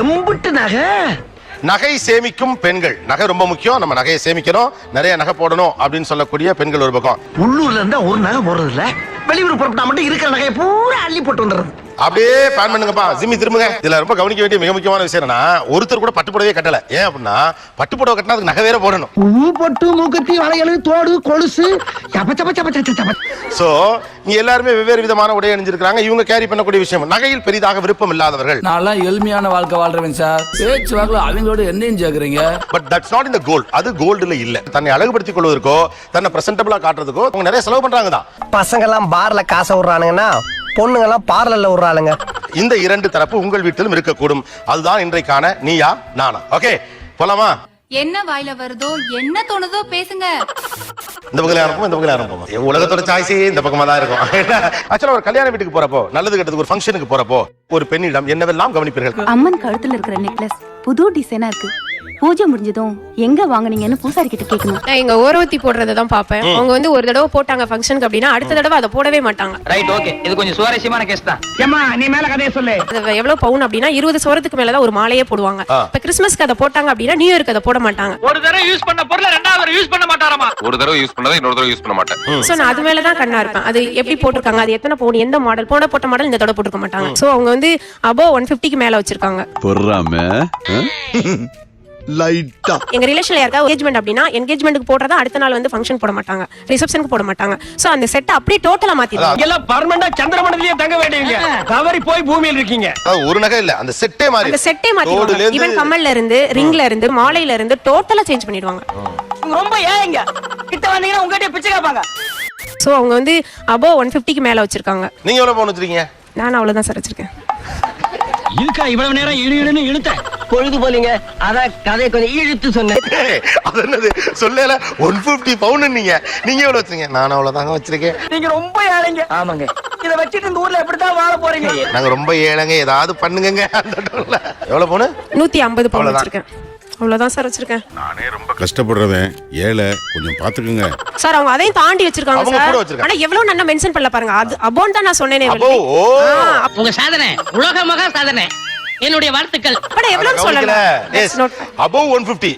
எம்புட்டு நகை. நகை சேமிக்கும் பெண்கள். நகை ரொம்ப முக்கியம். நம்ம நகையை சேமிக்கணும். நிறைய நகை போடணும் அப்படின்னு சொல்லக்கூடிய பெண்கள் ஒரு பக்கம். உள்ளூர்ல இருந்தா ஒரு நகை போடுறது இல்ல வெளியூர் புறப்பட்டா மட்டும் இருக்கிற நகையை பூரா அள்ளி போட்டு வந்துடுறது. அப்படியே பிளான் பண்ணுங்கப்பா. ஜிம்மி திரும்புங்க. இதுல ரொம்ப கவனிக்க வேண்டிய மிக முக்கியமான விஷயம் என்னன்னா ஒருத்தர் கூட பட்டு புடவையே கட்டல. ஏன் அப்படின்னா பட்டு புடவை கட்டினா அதுக்கு நகை வேற போடணும். பொட்டு மூக்குத்தி வளையல் தோடு கொலுசு சப சப சப சப சப சோ இங்க எல்லாருமே வெவ்வேறு விதமான உடை அணிஞ்சிருக்காங்க இவங்க கேரி பண்ணக்கூடிய விஷயம் நகையில் பெரிதாக விருப்பம் இல்லாதவர்கள். நான்லாம் எளிமையான வாழ்க்கை வாழ்றேன் சார். பேச்சு வாக்குல அவங்களோட என்னையும் சேர்க்குறீங்க பட் தட்ஸ் நாட் இந்த கோல்ட் அது கோல்டுல இல்ல. தன்னை அழகுபடுத்திக் கொள்வதற்கோ தன்னை பிரசன்டபிளா காட்டுறதுக்கோ அவங்க நிறைய செலவு பண்றாங்க தான் பசங்க எல்லாம் பார்ல காசை விடுறானுங்கன்னா பொண்ணுங்க எல்லாம் பார்லர்ல விடுறாளுங்க. இந்த இரண்டு தரப்பு உங்கள் வீட்டிலும் இருக்கக்கூடும். அதுதான் இன்றைக்கான நீயா நானா. ஓகே போலாமா? என்ன வாயில வருதோ என்ன தோணுதோ பேசுங்க. இந்த பக்கம் ஆரம்பம் இந்த பக்கம் ஆரம்பம் உலகத்தோட சாய்ஸே இந்த பக்கமா தான் இருக்கும். ஆக்சுவலா ஒரு கல்யாண வீட்டுக்கு போறப்போ நல்லது கெட்டதுக்கு ஒரு ஃபங்க்ஷனுக்கு போறப்போ ஒரு பெண்ணிடம் என்னவெல்லாம் கவனிப்பீர்கள்? அம்மன் கழுத்துல இருக்கிற நெக்லஸ் புது டிசைனா இருக்கு. பூஜை முடிஞ்சதும் எங்க வாங்குனீங்கன்னு பூசாரி கிட்ட கேட்கணும் நான் எங்க ஓரவத்தி போடுறத தான் பார்ப்பேன். அவங்க வந்து ஒரு தடவை போட்டாங்க ஃபங்க்ஷனுக்கு அப்படின்னா அடுத்த தடவை அதை போடவே மாட்டாங்க. ரைட் ஓகே இது கொஞ்சம் சுவாரஸ்யமான கேஸ் தான். ஏமா நீ மேல கதையை சொல்லு. அது எவ்வளவு பவுன் அப்படின்னா இருபது சவரத்துக்கு மேல தான் ஒரு மாலையே போடுவாங்க. இப்ப கிறிஸ்மஸ்க்கு அதை போட்டாங்க அப்படின்னா நியூ இயர்க்கு அதை போட மாட்டாங்க. ஒரு தடவை யூஸ் பண்ண பொருளை ரெண்டாவது தடவை யூஸ் பண்ண மாட்டாராமா? ஒரு தடவை யூஸ் பண்ணதை இன்னொரு தடவை யூஸ் பண்ண மாட்டேன். சோ நான் அது மேல தான் கண்ணா இருப்பேன். அது எப்படி போட்டிருக்காங்க? அது எத்தனை பவுன் எந்த மாடல் போன போட்ட மாடல் இந்த தடவை போட்டிருக்க மாட்டாங்க. சோ அவங்க வந்து அபோ ஒன் பிப்டிக்கு மேல வச்சிருக்காங்க. பொறாம லைட்டா எங்க ரிலேஷன்ல யாருக்கா என்கேஜ்மெண்ட் அப்படின்னா என்கேஜ்மெண்ட்டுக்கு போடுறதா அடுத்த நாள் வந்து ஃபங்க்ஷன் போட மாட்டாங்க. ரிசப்ஷனுக்கு போட மாட்டாங்க. சோ அந்த செட்டை அப்படியே டோட்டலா மாத்திடுவாங்க. எல்லாம் பர்மனண்டா சந்திரமண்டலத்திலேயே தங்க வேண்டியவங்க தவறி போய் பூமியில் இருக்கீங்க. ஒரு நகை இல்ல அந்த செட்டே மாறி அந்த செட்டே இருந்து- ஈவன் கம்மல்ல இருந்து ரிங்ல இருந்து மாலையில இருந்து டோட்டலா சேஞ்ச் பண்ணிடுவாங்க ரொம்ப ஏங்க கிட்ட வந்தீங்கன்னா உங்ககிட்ட பிச்சை கேட்பாங்க. சோ அவங்க வந்து அபோ ஒன் பிப்டிக்கு மேல வச்சிருக்காங்க. நீங்க எவ்வளவு பவுன் வச்சிருக்கீங்க? நான் அவ்வளவுதான் சார் வச்சிருக்கேன். இருக்கா? இவ்வளவு நேரம் இழு இழுன்னு இழுத்த. பொழுது போலீங்க. அதான் கதையை கொஞ்சம் இழுத்து சொன்னேன். அது என்னது? சொல்லல. ஒன் பிப்டி பவுன் நீங்க. நீங்க எவ்வளவு வச்சிருக்கீங்க? நான் அவ்வளவுதாங்க வச்சிருக்கேன். நீங்க ரொம்ப ஏழைங்க. ஆமாங்க. இத வச்சுட்டு இந்த ஊர்ல எப்படித்தான் வாழ போறீங்க? நாங்க ரொம்ப ஏழைங்க. ஏதாவது பண்ணுங்க. எவ்வளவு பவுன் நூத்தி ஐம்பது பவுன் அவ்வளவுதான். வச்சிருக்கேன். அவ்வளவுதான் சார் வச்சிருக்கேன். கஷ்டப்படுறவன் ஏழை கொஞ்சம் பாத்துக்குங்க. சார் அவங்க அதையும் தாண்டி வச்சிருக்காங்க அவங்க கூட சார் வச்சிருக்காங்க. ஆனா எவ்வளவு நல்லா மென்ஷன் பண்ணல பாருங்க. அது அபோன் தான் நான் சொன்னேனே அப்போ ஓ. உங்க சாதனை. உலக மகா சாதனை. என்னுடைய வாழ்த்துக்கள். பட் எவ்வளவு சொல்லல. அபவ் ஒன் பிப்டி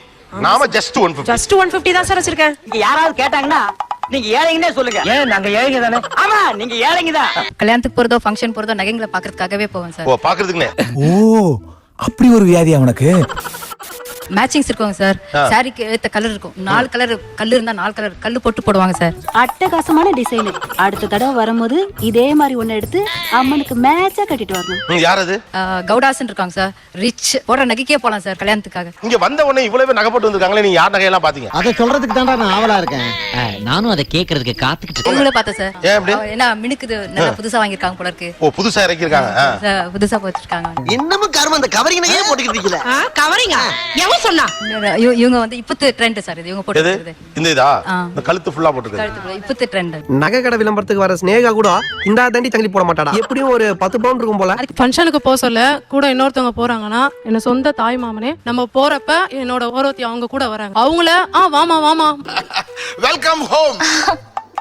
நாம just one fifty just one fifty தான் சார் வச்சிருக்கேன். இங்க யாராவது கேட்டாங்கன்னா நீங்க ஏழைங்கன்னே சொல்லுங்க. ஏன் நாங்க ஏழைங்க தானே? ஆமா நீங்க ஏழைங்க தான். கல்யாணத்துக்கு போறதோ ஃபங்க்ஷன் போறதோ நகைங்களை பாக்குறதுக்காகவே போவேன் சார். ஓ பாக்குறதுக்குனே ஓ அப்படி ஒரு வியாதி அவனுக்கு? மேட்சிங்ஸ் இருக்குங்க சார் சாரிக்கு ஏத்த கலர் இருக்கும். நாலு கலர் கல்லு இருந்தா நாலு கலர் கல்லு போட்டு போடுவாங்க சார் அட்டகாசமான டிசைன் அடுத்த தடவை வரும்போது இதே மாதிரி ஒண்ணு எடுத்து அம்மனுக்கு மேட்சா கட்டிட்டு வரணும். யார் அது? கவுடாசன் இருக்காங்க சார் ரிச் போடுற நகைக்கே போலாம் சார் கல்யாணத்துக்காக. இங்க வந்த உடனே இவ்வளவு நகை போட்டு வந்திருக்காங்களே நீங்க யார் நகையெல்லாம் பாத்தீங்க? அதை சொல்றதுக்கு தான்டா நான் ஆவலா இருக்கேன். நானும் அதை கேக்குறதுக்கு காத்துக்கிட்டு உங்களை பார்த்தேன் சார் ஏன் அப்படி? அவ என்ன மினுக்குது நல்லா புதுசா வாங்கியிருக்காங்க போல இருக்கு. ஓ புதுசா இறக்கிருக்காங்க. புதுசா- போச்சிருக்காங்க இன்னமும் கரும அந்த கவரிங் நகையே போட்டுக்கிட்டு கவரிங்க? சொன்னா? இவ- இவங்க வந்து இப்பத்து ட்ரெண்ட் சார் இது. இவங்க போட்டு இந்த இதா? ஆ. இந்த கழுத்து ஃபுல்லா போட்டுருக்கு இப்பத்து ட்ரெண்ட் நகை கடை விளம்பரத்துக்கு வர ஸ்னேகா கூட இந்த தண்டி தங்கி போட மாட்டாடா. எப்படியும் ஒரு பத்து பவுன் இருக்கும் போல. ஃபங்க்ஷனுக்கு போக சொல்ல. கூட இன்னொருத்தவங்க போறாங்கன்னா என்ன சொந்த தாய் மாமனே நம்ம போறப்ப என்னோட ஓரவத்தி அவங்க கூட வராங்க. அவங்கள ஆ வாமா வாமா. வெல்கம் ஹோம்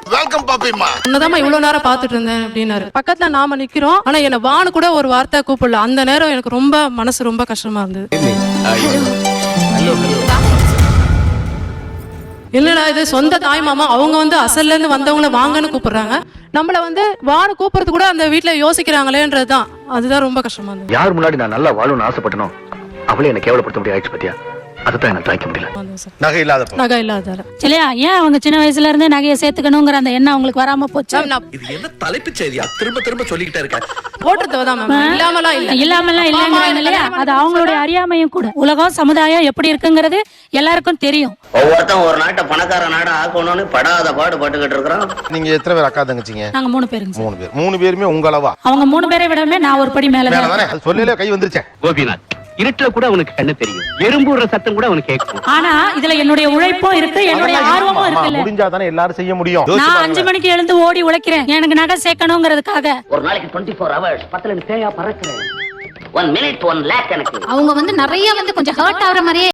வெல்கம் பாப்பிமா இவ்வளவு நேரம் பாத்துட்டு இருந்தேன் அப்படின்னாரு. பக்கத்துல நாம நிக்கிறோம். ஆனா என்ன வான்னு கூட ஒரு வார்த்தை கூப்பிடல. அந்த நேரம் எனக்கு ரொம்ப மனசு ரொம்ப கஷ்டமா இருந்தது. இல்லடா இது சொந்த தாய் மாமா அவங்க வந்து அசல்ல இருந்து வந்தவங்கள வாங்கன்னு கூப்பிடுறாங்க. நம்மள வந்து வான்னு கூப்பிடுறது கூட அந்த வீட்டுல யோசிக்கிறாங்களேன்றதுதான். அதுதான் ரொம்ப கஷ்டமா இருந்தது. யார் முன்னாடி நான் நல்லா வாழும்னு ஆசைப்பட்டனோ அவளே என்ன கேவலப்படுத்த முடியாது ஆயிடுச்சு பத்தியா? அதுதான் எனக்கு தாய்க்க முடியல. வந்தது சார். நகை இல்லாதப்ப நகை இல்லாதால இல்லையா? ஏன் அவங்க சின்ன வயசுல இருந்து நகையை சேர்த்துக்கணுங்கிற அந்த எண்ணம் அவங்களுக்கு வராம போச்சு? இது என்ன தலைப்பு செய்தியா? திரும்ப திரும்ப சொல்லிக்கிட்டே இருக்க இல்லாமலாம் இல்ல. இல்லாமலாம் இல்லைங்கிறாங்க இல்லையா? அது அவங்களுடைய அறியாமையும் கூட. உலகம் சமுதாயம் எப்படி இருக்குங்கிறது எல்லாருக்கும் தெரியும். ஒவ்வொருத்தன் ஒரு நாட்டை பணக்கார நாடா ஆக்கணும்னு படாத பாடு பட்டுக்கிட்டு இருக்கிறான் நீங்க எத்தனை பேர் அக்கா தங்கச்சிங்க? நாங்க மூணு பேருங்க மூணு பேர். மூணு பேருமே உங்க அளவா அவங்க மூணு பேரை விடவே நான் ஒரு படி மேல சொல்லல கை வந்துருச்சேன் கோபிநாத். இருட்டுல கூட அவனுக்கு கண்ணு தெரியும். எறும்புற சத்தம் கூட அவனுக்கு கேட்கும். ஆனா இதுல என்னுடைய உழைப்பும் இருக்கு என்னுடைய ஆர்வமும் ஆமா, இருக்குல்ல? முடிஞ்சா தானே எல்லாரும் செய்ய முடியும். நான் அஞ்சு. மணிக்கு எழுந்து ஓடி உழைக்கிறேன். எனக்கு நகை சேர்க்கணுங்கிறதுக்காக. ஒரு நாளைக்கு டுவெண்ட்டி ஃபோர் ஹவர்ஸ் பத்துல தேயா பறக்கிறேன். ஒன் மினிட் ஒன் லேக் எனக்கு. அவங்க வந்து நிறைய வந்து கொஞ்சம் ஹர்ட் ஆகுற மாதிரியே